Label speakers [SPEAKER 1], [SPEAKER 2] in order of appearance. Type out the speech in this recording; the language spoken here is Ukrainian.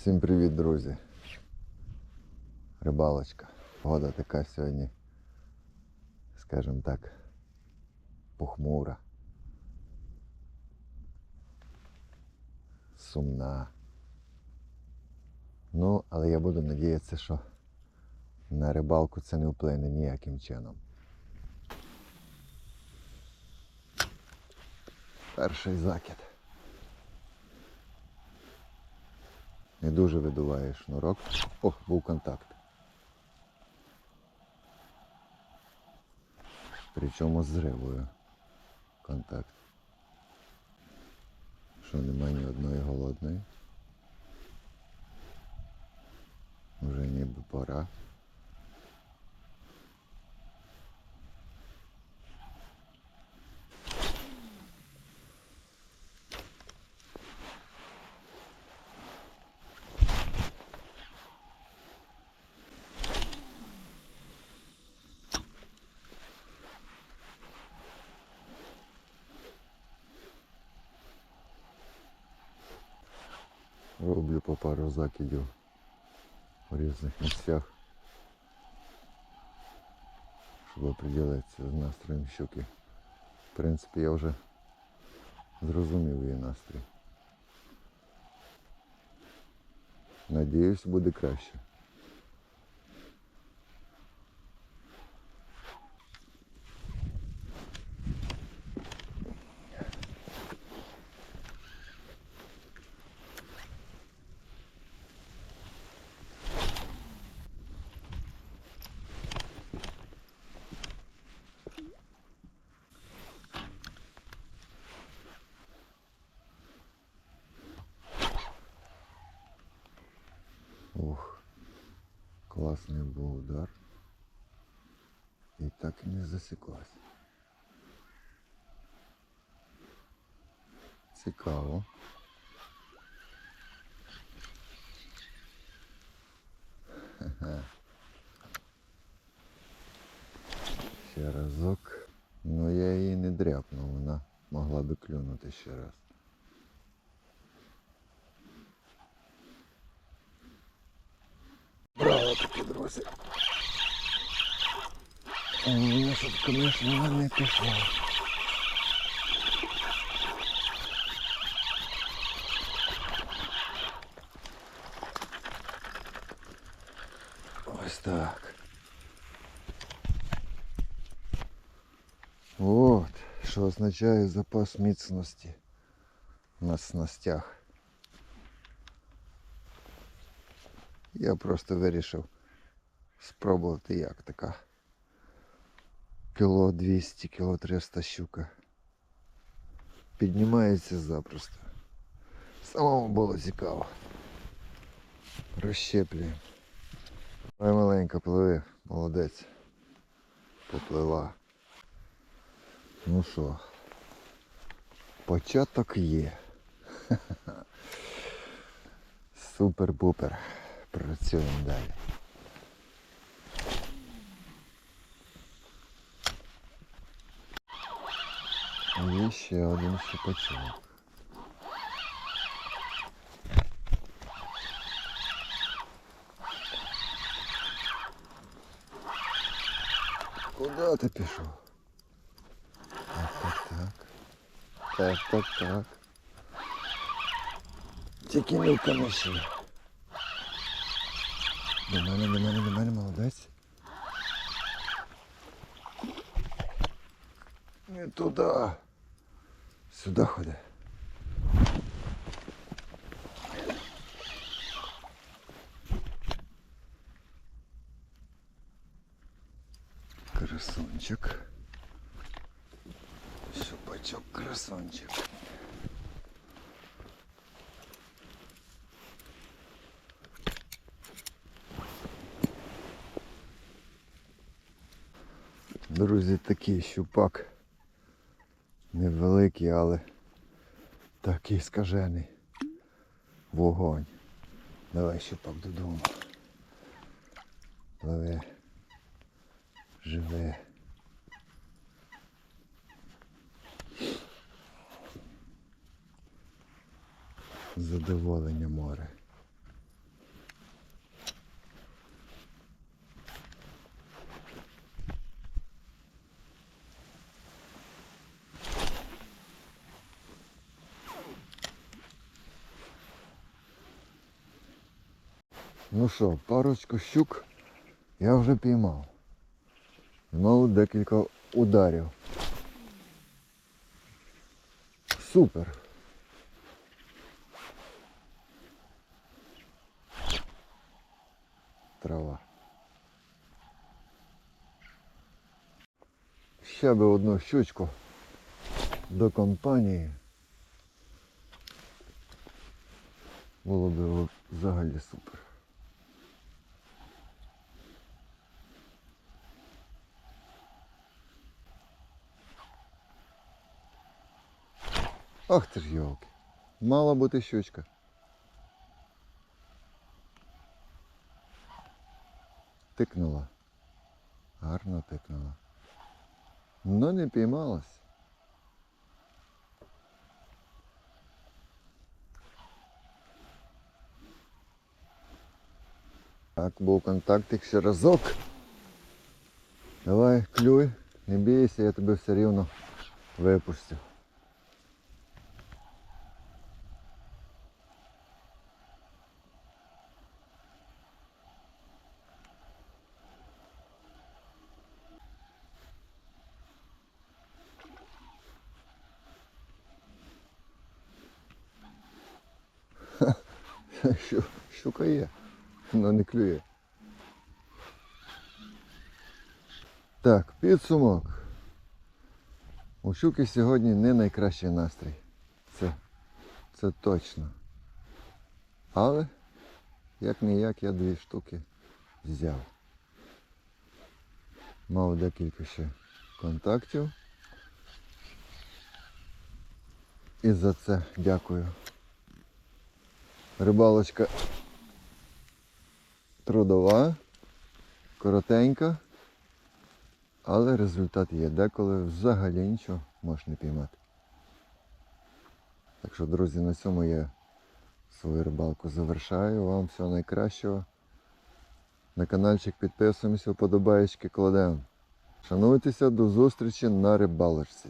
[SPEAKER 1] Всім привіт, друзі. Рибалочка. Погода така сьогодні, скажімо так, похмура. Сумна. Ну, але я буду надіятися, що на рибалку це не вплине ніяким чином. Перший закид. Не дуже видуває шнурок. О, був контакт. Причому з рибою. Контакт. Що немає ні одної голодної. Вже ніби пора. Роблю по пару закидів у різних місцях, щоб оприділитися з настроєм щуки. В принципі, я вже зрозумів її настрій. Надіюсь, буде краще. Класний був удар. І так і не засіклась. Цікаво. Ще разок. Ну я її не дряпнув, вона могла би клюнути ще раз. Браво таки, друзі. А у мене щоб, звісно, вона не пішла. Ось так. От, що означає запас міцності на снастях. Я просто вирішив спробувати як така. Кіло 200, кіло 300 щука. Піднімається запросто. Самому було цікаво. Розщеплюємо. Ой, маленька пливи, молодець. Поплила. Ну що, початок є. Супер-пупер. Працюємо далі. Є ще один щепачок. Куда ти пішов? Так, так, так. Так, так, так. Тільки не в камиші. До мене, до мене, до мене, молодець. Не туди. Сюди ходи. Красунчик. Щупачок красунчик. Друзі, такий щупак. Невеликий, але такий скажений. Вогонь. Давай щупак додому. Лови. Живе. Задоволення море. Ну що, парочку щук я вже піймав. Знову декілька ударів. Супер. Трава. Ще би одну щучку до компанії. Було б взагалі супер. Ах ти ж йолки. Мала бути щучка. Тикнула. Гарно тикнула. Ну не піймалась. Так, був контактик ще разок. Давай, клюй, не бійся, я тебе все рівно випустю. Щука є, але не клює. Так, підсумок. У щуки сьогодні не найкращий настрій. Це, це точно. Але, як не як, я дві штуки взяв. Мав декілька ще контактів. І за це дякую. Рибалочка трудова, коротенька, але результат є. Деколи взагалі нічого можеш не піймати. Так що, друзі, на цьому я свою рибалку завершаю. Вам всього найкращого. На каналчик підписуємося, вподобаєчки кладемо. Шануйтеся, до зустрічі на рибалочці.